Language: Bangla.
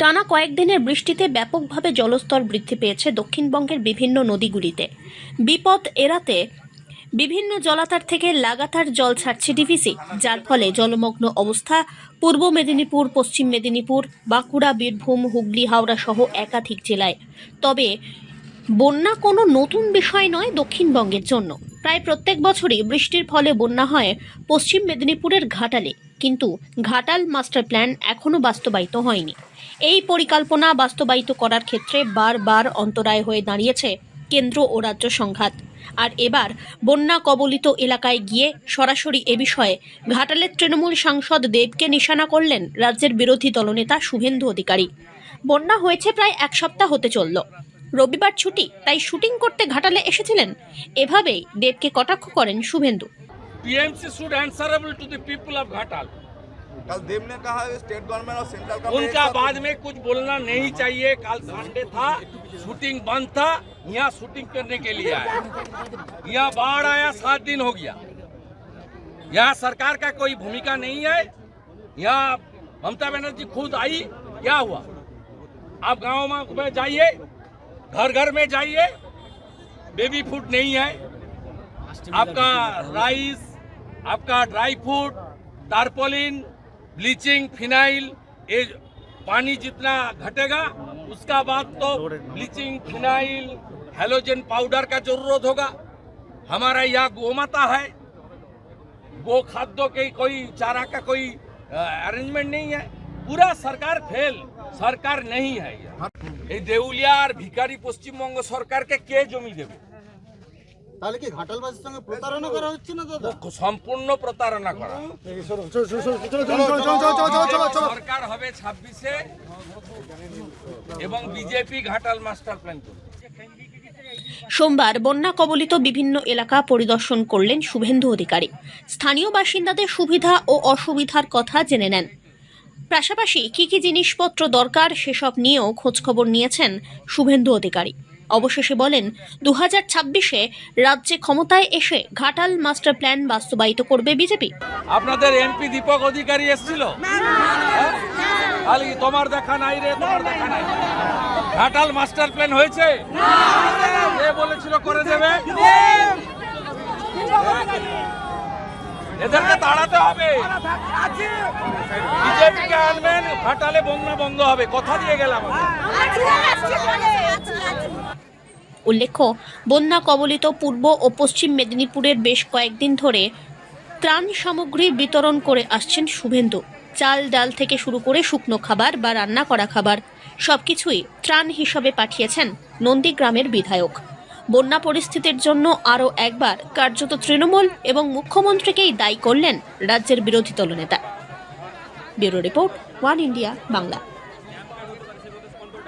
টানা কয়েকদিনের বৃষ্টিতে ব্যাপকভাবে জলস্তর বৃদ্ধি পেয়েছে দক্ষিণবঙ্গের বিভিন্ন নদীগুলিতে। বিপদ এড়াতে বিভিন্ন জলাধার থেকে লাগাতার জল ছাড়ছে ডিভিসি, যার ফলে জলমগ্ন অবস্থা পূর্ব মেদিনীপুর, পশ্চিম মেদিনীপুর, বাঁকুড়া, বীরভূম, হুগলি, হাওড়া সহ একাধিক জেলায়। তবে বন্যা কোনো নতুন বিষয় নয় দক্ষিণবঙ্গের জন্য। প্রায় প্রত্যেক বছরই বৃষ্টির ফলে বন্যা হয় পশ্চিম মেদিনীপুরের ঘাটালে। কিন্তু ঘাটাল মাস্টার প্ল্যান এখনও বাস্তবায়িত হয়নি। এই পরিকল্পনা বাস্তবায়িত করার ক্ষেত্রে বারবার অন্তরায় হয়ে দাঁড়িয়েছে কেন্দ্র ও রাজ্য সংঘাত। আর এবার বন্যা কবলিত এলাকায় গিয়ে সরাসরি এ বিষয়ে ঘাটালের তৃণমূল সাংসদ দেবকে নিশানা করলেন রাজ্যের বিরোধী দলনেতা শুভেন্দু অধিকারী। বন্যা হয়েছে প্রায় এক সপ্তাহ হতে চলল। রবিবার ছুটি তাই শুটিং করতে ঘাটালে এসেছিলেন এভাবেই দেবকে কটাক্ষ করেন Suvendu PMC should answerable to the people of Ghatal. कल देव ने कहा स्टेट गवर्नमेंट और सेंट्रल गवर्नमेंट उनका बाद में कुछ बोलना नहीं चाहिए कल संडे था शूटिंग बंद था यहाँ शूटिंग करने के लिए आया यहाँ बाढ़ आया सात दिन हो गया यहाँ सरकार का कोई भूमिका नहीं है यहाँ ममता बनर्जी खुद आई क्या हुआ आप गांव में जाइए घर घर में जाइए। बेबी फ़ूड नहीं है। आपका राइस आपका dry fruit tarpaulin bleaching phenyl ये पानी जितना घटेगा, उसका बाद तो ब्लीचिंग फिनाइल हेलोजन पाउडर का ज़रूरत होगा। हमारा यहाँ गोमाता है। गो खाद्यों के कोई चारा का कोई अरेंजमेंट नहीं है। पूरा सरकार फेल সরকার নেই হ্যাঁ এই দেউলিয়া আর ভিকারি পশ্চিমবঙ্গ সরকারকে কে জমি দেবে? সম্পূর্ণ প্রতারণা করা। সরকার হবে ছাব্বিশে এবং বিজেপি ঘাটাল মাস্টার প্ল্যান সোমবার বন্যা কবলিত বিভিন্ন এলাকা পরিদর্শন করলেন শুভেন্দু অধিকারী। স্থানীয় বাসিন্দাদের সুবিধা ও অসুবিধার কথা জেনে নেন। পাশাপাশি কী কী জিনিসপত্র দরকার সেসব নিয়েও খোঁজখবর নিয়েছেন শুভেন্দু অধিকারী। অবশেষে বলেন দু হাজার ছাব্বিশে রাজ্যে ক্ষমতায় এসে ঘাটাল মাস্টার প্ল্যান বাস্তবায়িত করবে বিজেপি। আপনাদের এমপি দীপক অধিকারী এসেছিল? তোমার দেখা নাই রে তোমার দেখা নাই। ঘাটাল মাস্টার প্ল্যান হয়েছে? বলেছিল করে দেবে? এদেরকে তাড়াতে হবে। বিজেপিকে আনবেন ঘাটালে বন্যা বন্ধ হবে। কথা দিয়ে গেলাম উল্লেখ্য, বন্যা কবলিত পূর্ব ও পশ্চিম মেদিনীপুরের বেশ কয়েকদিন ধরে ত্রাণ সামগ্রী বিতরণ করে আসছেন শুভেন্দু। চাল ডাল থেকে শুরু করে শুকনো খাবার বা রান্না করা খাবার। সবকিছুই ত্রাণ হিসাবে পাঠিয়েছেন নন্দীগ্রামের বিধায়ক। বন্যা পরিস্থিতির জন্য আরও একবার কার্যত তৃণমূল এবং মুখ্যমন্ত্রীকেই দায়ী করলেন রাজ্যের বিরোধী দলনেতা। Bureau report, one India, Bangla.